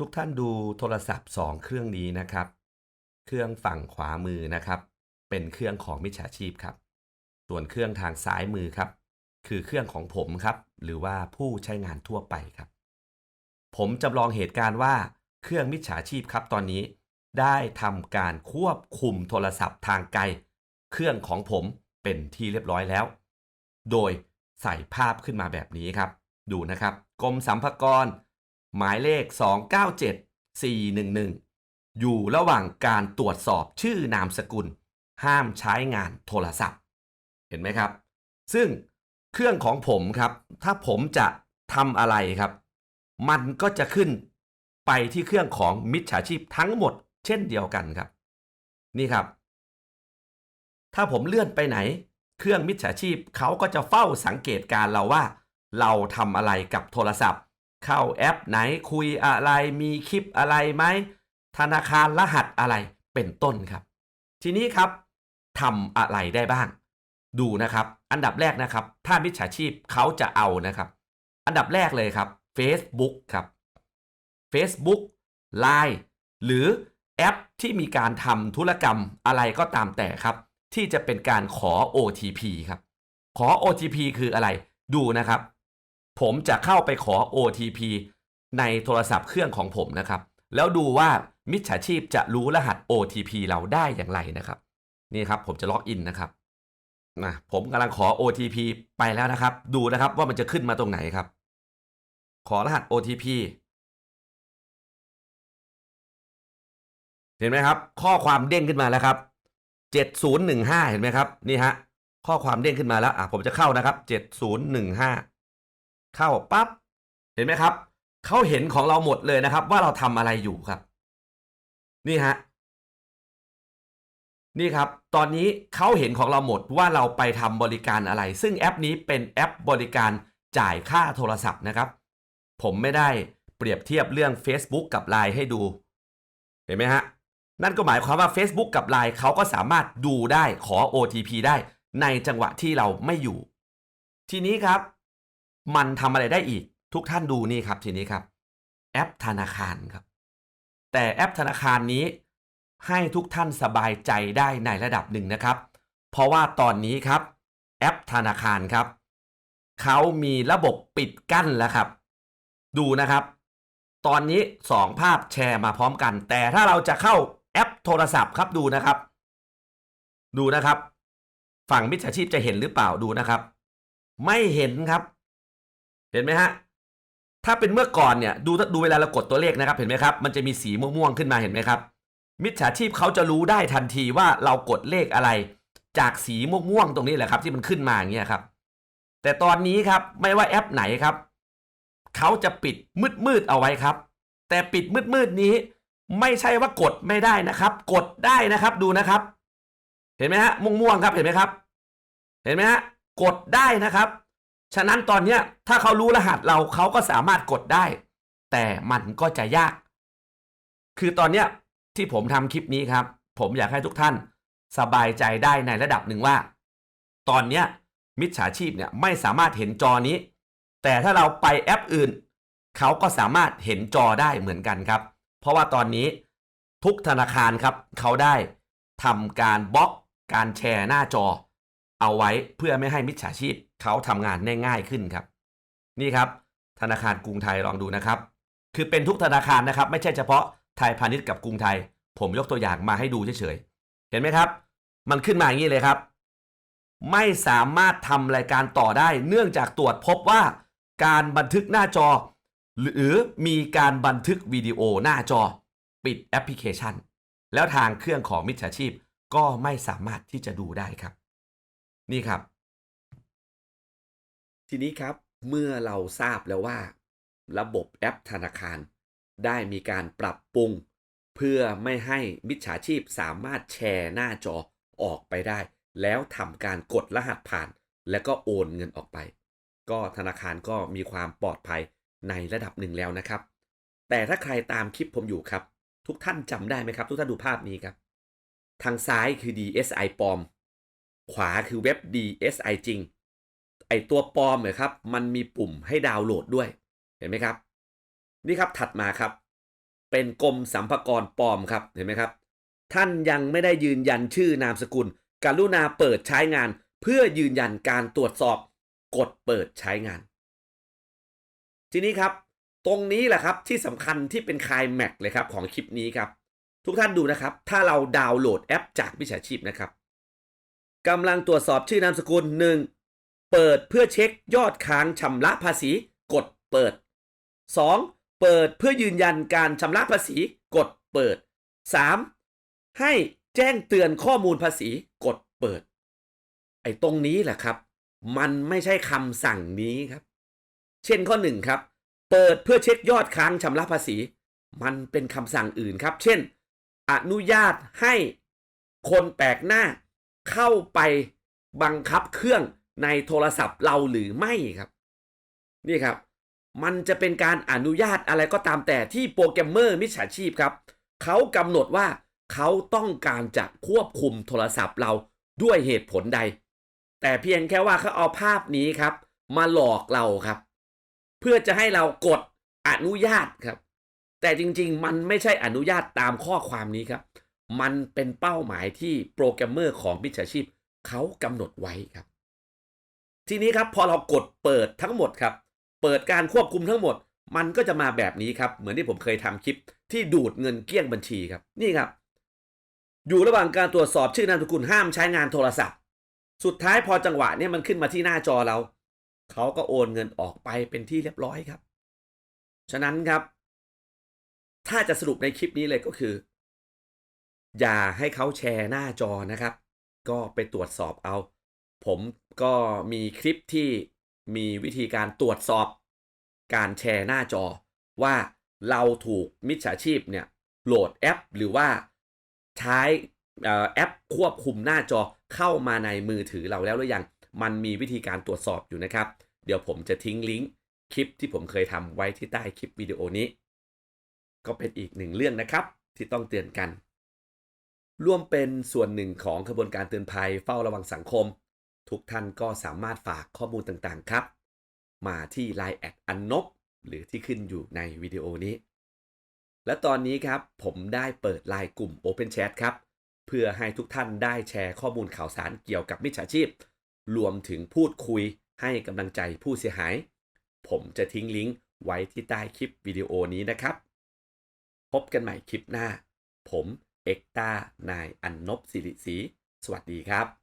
ทุกท่านดูโทรศัพท์ 2 เครื่องนี้นะครับ เครื่องฝั่งขวามือนะครับ เป็นเครื่องของมิจฉาชีพครับ ส่วนเครื่องทางซ้ายมือครับ คือเครื่องของผมครับ หรือว่าผู้ใช้งานทั่วไปครับ ผมจำลองเหตุการณ์ว่าเครื่องมิจฉาชีพครับตอนนี้ ได้ทำการควบคุมโทรศัพท์ทางไกล เครื่องของผมเป็นที่เรียบร้อยแล้ว โดยใส่ภาพขึ้นมาแบบนี้ครับ ดูนะครับกรมสัมภากร หมายเลข 297411 อยู่ระหว่างการตรวจสอบชื่อนามสกุล ห้ามใช้งานโทรศัพท์ เห็นไหมครับ ซึ่งเครื่องของผมครับ ถ้าผมจะทำอะไรครับ มันก็จะขึ้นไปที่เครื่องของมิจฉาชีพทั้งหมด เช่นเดียวกันครับ นี่ครับ ถ้าผมเลื่อนไปไหน เครื่องมิจฉาชีพเขาก็จะเฝ้าสังเกตการเราว่า เราทำอะไรกับโทรศัพท์ เข้าแอปไหนคุยอะไรมีคลิปอะไรไหมธนาคารรหัสอะไรเป็นต้นครับ ทีนี้ครับทำอะไรได้บ้าง ดูนะครับ อันดับแรกนะครับ ถ้ามิจฉาชีพเขาจะเอานะครับ อันดับแรกเลยครับ Facebook ครับ Facebook Line หรือแอปที่มีการทำธุรกรรมอะไรก็ตามแต่ครับ ที่จะเป็นการขอ OTP ครับ ขอ OTP คืออะไร ดูนะครับ ผมจะเข้าไปขอ OTP ในโทรศัพท์เครื่องของผมนะครับ แล้วดูว่ามิจฉาชีพจะรู้รหัส OTP เราได้อย่างไรนะครับ นี่ครับผมจะล็อกอินนะครับนะผมกำลังขอ OTP ไปแล้วนะครับ ดูนะครับว่ามันจะขึ้นมาตรงไหนครับ ขอรหัส OTP เห็นไหมครับ ข้อความเด้งขึ้นมาแล้วครับ 7015 เห็นไหมครับ นี่ฮะ ข้อความเด้งขึ้นมาแล้ว อะ ผมจะเข้านะครับ 7015 เข้าปั๊บเห็นไหมครับเขาเห็นของเราหมดเลยนะครับ ว่าเราทำอะไรอยู่ครับ นี่ฮะนี่ครับ ตอนนี้เขาเห็นของเราหมดว่าเราไปทำบริการอะไร ซึ่งแอปนี้เป็นแอปบริการจ่ายค่าโทรศัพท์นะครับ ผมไม่ได้เปรียบเทียบเรื่อง Facebook กับ Line ให้ดู เห็นไหมฮะ นั่นก็หมายความว่า Facebook กับ Line เขาก็สามารถดูได้ขอ OTP ได้ในจังหวะที่เราไม่อยู่ ทีนี้ครับ มันทำอะไรได้อีก ทุกท่านดูนี่ครับทีนี้ครับ แอปธนาคารครับ แต่แอปธนาคารนี้ให้ทุกท่านสบายใจได้ในระดับหนึ่งนะครับ เพราะว่าตอนนี้ครับแอปธนาคารครับเขามีระบบปิดกั้นแล้วครับ ดูนะครับ ตอนนี้สองภาพแชร์มาพร้อมกัน แต่ถ้าเราจะเข้าแอปโทรศัพท์ครับดูนะครับ ดูนะครับ ฝั่งมิจฉาชีพจะเห็นหรือเปล่าดูนะครับ ไม่เห็นครับ เห็นไหมฮะ ถ้าเป็นเมื่อก่อนเนี่ยดูดูเวลาเรากดตัวเลขนะครับ เห็นไหมครับ มันจะมีสีม่วงๆขึ้นมาเห็นไหมครับ มิจฉาชีพเขาจะรู้ได้ทันทีว่าเรากดเลขอะไร จากสีม่วงๆตรงนี้แหละครับ ที่มันขึ้นมาอย่างเงี้ยครับ แต่ตอนนี้ครับไม่ว่าแอปไหนครับเขาจะปิดมืดๆเอาไว้ครับ แต่ปิดมืดๆนี้ ไม่ใช่ว่ากดไม่ได้นะครับ กดได้นะครับดูนะครับ เห็นไหมฮะม่วงๆครับเห็นไหมครับ เห็นไหมฮะกดได้นะครับ ฉะนั้นตอนเนี้ยถ้าเขารู้รหัสเราเขาก็สามารถกดได้ แต่มันก็จะยาก คือตอนเนี้ยที่ผมทำคลิปนี้ครับ ผมอยากให้ทุกท่านสบายใจได้ในระดับหนึ่งว่า ตอนเนี้ยมิจฉาชีพเนี่ยไม่สามารถเห็นจอนี้ แต่ถ้าเราไปแอปอื่น เขาก็สามารถเห็นจอได้เหมือนกันครับ เพราะว่าตอนนี้ทุกธนาคารครับ เขาได้ทำการบล็อกการแชร์หน้าจอ เอาไว้เพื่อไม่ให้มิจฉาชีพ เขาทำงานง่ายขึ้นครับ นี่ครับ ธนาคารกรุงไทยลองดูนะครับ คือเป็นทุกธนาคารนะครับ ไม่ใช่เฉพาะไทยพาณิชย์กับกรุงไทย ผมยกตัวอย่างมาให้ดูเฉยๆเห็นไหมครับ มันขึ้นมาอย่างนี้เลยครับ ไม่สามารถทำรายการต่อได้ เนื่องจากตรวจพบว่าการบันทึกหน้าจอ หรือมีการบันทึกวิดีโอหน้าจอ ปิดแอปพลิเคชัน แล้วทางเครื่องของมิจฉาชีพก็ไม่สามารถที่จะดูได้ครับ นี่ครับ ทีนี้ครับเมื่อเราทราบแล้วว่า ระบบแอปธนาคาร ได้มีการปรับปรุง เพื่อไม่ให้มิจฉาชีพสามารถแชร์หน้าจอออกไปได้ แล้วทำการกดรหัสผ่าน แล้วก็โอนเงินออกไป ก็ธนาคารก็มีความปลอดภัยในระดับหนึ่งแล้วนะครับ แต่ถ้าใครตามคลิปผมอยู่ครับ ทุกท่านจำได้ไหมครับ ทุกท่านดูภาพนี้ครับ ทางซ้ายคือ DSI ปลอม ขวาคือเว็บ DSI จริง ไอตัวปลอมเนี่ยครับมันมีปุ่มให้ดาวน์โหลดด้วย เห็นไหมครับ นี่ครับถัดมาครับ เป็นกรมสัมภากรปลอมครับเห็นไหมครับ ท่านยังไม่ได้ยืนยันชื่อนามสกุล กรุณาเปิดใช้งาน เพื่อยืนยันการตรวจสอบ กดเปิดใช้งาน ทีนี้ครับ ตรงนี้แหละครับที่สำคัญที่เป็นคายแม็กเลยครับของคลิปนี้ครับ ทุกท่านดูนะครับ ถ้าเราดาวน์โหลดแอปจากมิจฉาชีพนะครับกำลังตรวจสอบชื่อนามสกุลหนึ่ง เปิดเพื่อเช็คยอดค้างชำระภาษี กดเปิด 2. เปิดเพื่อยืนยันการชำระภาษี กดเปิด 3. ให้แจ้งเตือนข้อมูลภาษี กดเปิด ไอ้ตรงนี้แหละครับ มันไม่ใช่คำสั่งนี้ครับ เช่นข้อหนึ่งครับ เปิดเพื่อเช็คยอดค้างชำระภาษี มันเป็นคำสั่งอื่นครับ เช่น อนุญาตให้คนแปลกหน้าเข้าไปบังคับเครื่อง ในโทรศัพท์เราหรือไม่ครับ นี่ครับ มันจะเป็นการอนุญาตอะไรก็ตามแต่ที่โปรแกรมเมอร์มิจฉาชีพครับเขากำหนดว่าเขาต้องการจะควบคุมโทรศัพท์เราด้วยเหตุผลใด แต่เพียงแค่ว่าเขาเอาภาพนี้ครับ มาหลอกเราครับ เพื่อจะให้เรากดอนุญาตครับ แต่จริงๆ มันไม่ใช่อนุญาตตามข้อความนี้ครับ มันเป็นเป้าหมายที่โปรแกรมเมอร์ของมิจฉาชีพเขากำหนดไว้ครับ ทีนี้ครับพอเรากดเปิดทั้งหมดครับ เปิดการควบคุมทั้งหมด มันก็จะมาแบบนี้ครับ เหมือนที่ผมเคยทำคลิปที่ดูดเงินเกลี้ยงบัญชีครับ นี่ครับ อยู่ระหว่างการตรวจสอบชื่อนามสกุลห้ามใช้งานโทรศัพท์ สุดท้ายพอจังหวะเนี้มันขึ้นมาที่หน้าจอเรา เขาก็โอนเงินออกไปเป็นที่เรียบร้อยครับ ฉะนั้นครับ ถ้าจะสรุปในคลิปนี้เลยก็คือ อย่าให้เขาแชร์หน้าจอนะครับ ก็ไปตรวจสอบเอา ผมก็มีคลิปที่มีวิธีการตรวจสอบการแชร์หน้าจอ ว่าเราถูกมิจฉาชีพเนี่ยโหลดแอป หรือว่าใช้แอปควบคุมหน้าจอเข้ามาในมือถือเราแล้วหรือยัง มันมีวิธีการตรวจสอบอยู่นะครับ เดี๋ยวผมจะทิ้งลิงก์คลิปที่ผมเคยทำไว้ที่ใต้คลิปวิดีโอนี้ ก็เป็นอีกหนึ่งเรื่องนะครับที่ต้องเตือนกัน ร่วมเป็นส่วนหนึ่งของขบวนการเตือนภัยเฝ้าระวังสังคม ทุกท่านก็สามารถฝากข้อมูลต่างๆครับ มาที่ Line แอดอันนบหรือที่ขึ้นอยู่ในวิดีโอนี้ และตอนนี้ครับผมได้เปิดไลน์กลุ่ม Open Chat ครับ เพื่อให้ทุกท่านได้แชร์ข้อมูลข่าวสารเกี่ยวกับมิจฉาชีพ รวมถึงพูดคุยให้กำลังใจผู้เสียหาย ผมจะทิ้งลิงก์ไว้ที่ใต้คลิปวิดีโอนี้นะครับ พบกันใหม่คลิปหน้า ผมเอกตานายอันนบสิริศรีสวัสดีครับ